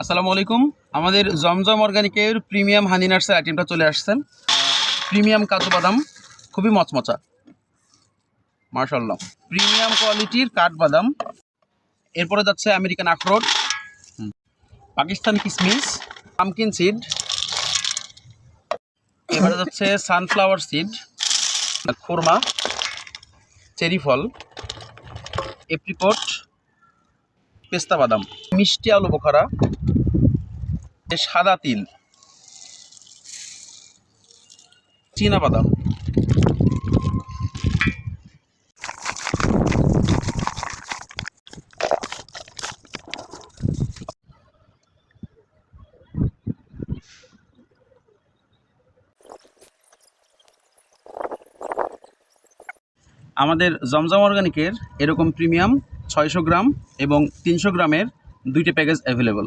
আসসালামু আলাইকুম। আমাদের জমজম অর্গানিকের প্রিমিয়াম হানি নার্সের আইটেমটা চলে আসছেন প্রিমিয়াম কাজু বাদাম, খুবই মচমচা। মার্শাল্লাহ প্রিমিয়াম কোয়ালিটির কাঠবাদাম এরপরে যাচ্ছে আমেরিকান আখরোট। পাকিস্তান কিসমিস, পামকিন সিড। এবারে যাচ্ছে সানফ্লাওয়ার সিড, খুরমা, চেরি ফল, এপ্রিকট পেস্তা বাদাম মিষ্টি আলু বোখারা সাদা তিল চীনা বাদাম। আমাদের জমজম অর্গানিকের এরকম প্রিমিয়াম ছয়শো গ্রাম এবং তিনশো গ্রামের দুইটি প্যাকেজ অ্যাভেলেবল